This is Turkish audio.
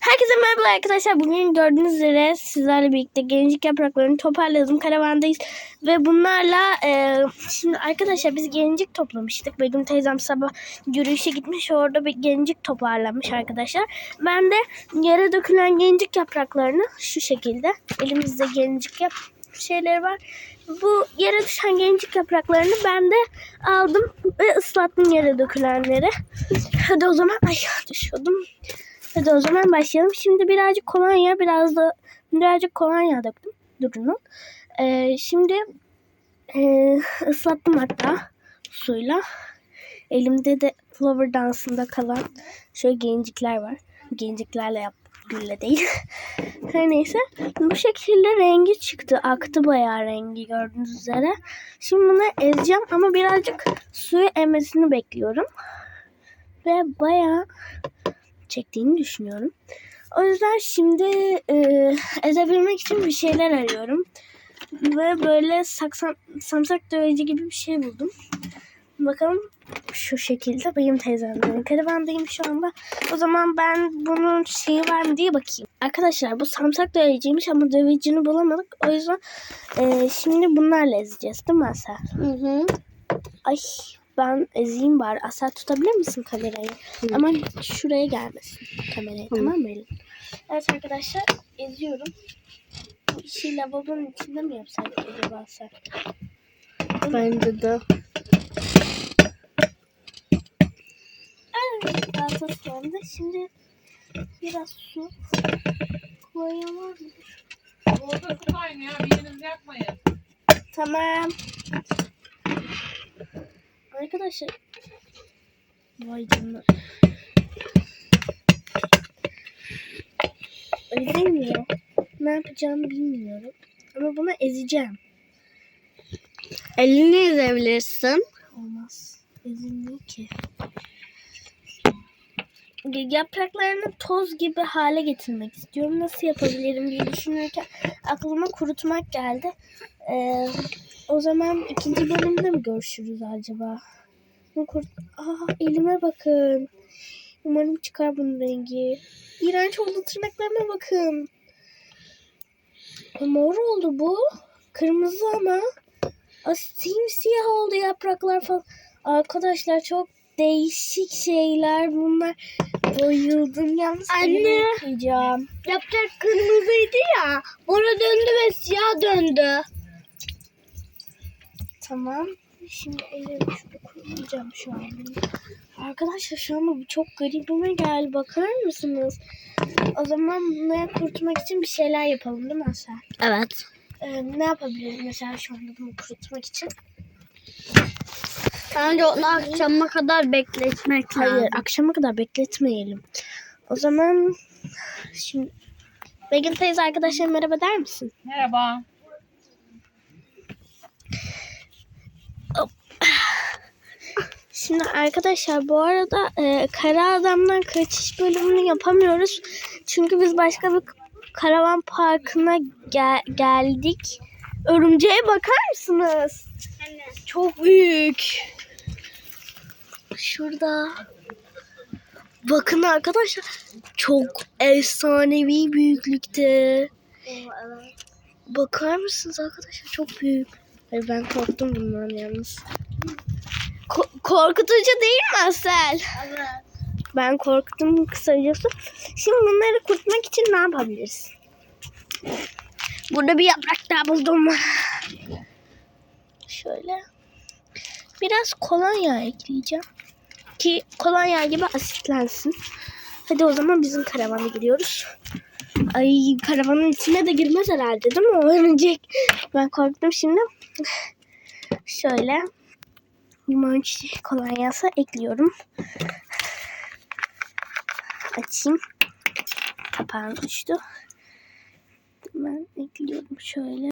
Herkese merhaba arkadaşlar. Bugün gördüğünüz üzere sizlerle birlikte gencik yapraklarını toparladım. Karavandayız. Ve bunlarla e, şimdi arkadaşlar biz gencik toplamıştık. Begüm teyzem sabah yürüyüşe gitmiş. Orada bir gencik toparlamış arkadaşlar. Ben de yere dökülen gencik yapraklarını şu şekilde elimizde gencik yap şeyleri var. Bu yere düşen gencik yapraklarını ben de aldım ve ıslattım yere dökülenleri. Hadi o zaman ay düşüyordum. Hadi o zaman başlayalım. Şimdi birazcık kolonya, biraz da birazcık kolonya döktüm. Durun. Ee, şimdi e, ıslattım hatta suyla. Elimde de Flower Dance'ında kalan şöyle gencikler var. Genciklerle yap gülle değil. Her neyse. Bu şekilde rengi çıktı. Aktı bayağı rengi gördüğünüz üzere. Şimdi bunu ezeceğim ama birazcık suyu emmesini bekliyorum. Ve bayağı çektiğini düşünüyorum. O yüzden şimdi e, ezebilmek için bir şeyler arıyorum. Ve böyle saksan, samsak döveci gibi bir şey buldum. Bakalım şu şekilde benim teyzemlerin karavandayım şu anda. O zaman ben bunun şeyi var mı diye bakayım. Arkadaşlar bu samsak döveciymiş ama dövecini bulamadık. O yüzden e, şimdi bunlarla ezeceğiz değil mi Asel? Hı hı. Ay ben ezeyim bari. Asel tutabilir misin kamerayı? Ama şuraya gelmesin kamerayı tamam mı Elin? Evet arkadaşlar eziyorum. Bu işi lavabonun içinde mi yapsaydık acaba Asel? Bence de. Evet daha ıslandı. Şimdi biraz su koyalım? Orada su kaynıyor. Biriniz yakmayın. Tamam. Arkadaşlar. Vay canına. Ezemiyor. Ne yapacağımı bilmiyorum. Ama bunu ezeceğim. Elini ezebilirsin. Olmaz. Ezilmiyor ki. Yapraklarını toz gibi hale getirmek istiyorum. Nasıl yapabilirim diye düşünürken aklıma kurutmak geldi. Ee, o zaman ikinci bölümde mi görüşürüz acaba? Aa, elime bakın. Umarım çıkar bunun rengi. İğrenç oldu tırnaklarıma bakın. Mor oldu bu. Kırmızı ama. Simsiyah oldu yapraklar falan. Arkadaşlar çok değişik şeyler bunlar. Bayıldım. Yalnız Anne. Yaprak kırmızıydı ya. Mora döndü ve siyah döndü. Tamam. Şimdi elimi şurada kurutacağım şu an. Arkadaşlar şu anda bu çok garibime gel. Bakar mısınız? O zaman bunları kurutmak için bir şeyler yapalım değil mi Asel? Evet. Ee, ne yapabiliriz mesela şu anda bunu kurutmak için? Bence onu akşama kadar bekletmek Hayır lazım. akşama kadar bekletmeyelim. O zaman şimdi Begüm teyze arkadaşlar merhaba der misin? Merhaba. Şimdi arkadaşlar bu arada e, Kara Adam'dan kaçış bölümünü yapamıyoruz. Çünkü biz başka bir karavan parkına gel- geldik. Örümceğe bakar mısınız? Çok büyük. Şurada. Bakın arkadaşlar. Çok efsanevi büyüklükte. Bakar mısınız arkadaşlar? Çok büyük. Ben korktum bundan yalnız. Ko- korkutucu değil mi Asel? Evet. Ben korktum kısacası. Şimdi bunları kurutmak için ne yapabiliriz? Burada bir yaprak daha buldum. Şöyle. Biraz kolonya ekleyeceğim. Ki kolonya gibi asitlensin. Hadi o zaman bizim karavana gidiyoruz. Ay karavanın içine de girmez herhalde değil mi? O örümcek. Ben korktum şimdi. Şöyle. Limon kolonyası ekliyorum. Açayım. Kapağım düştü. Ben ekliyorum şöyle.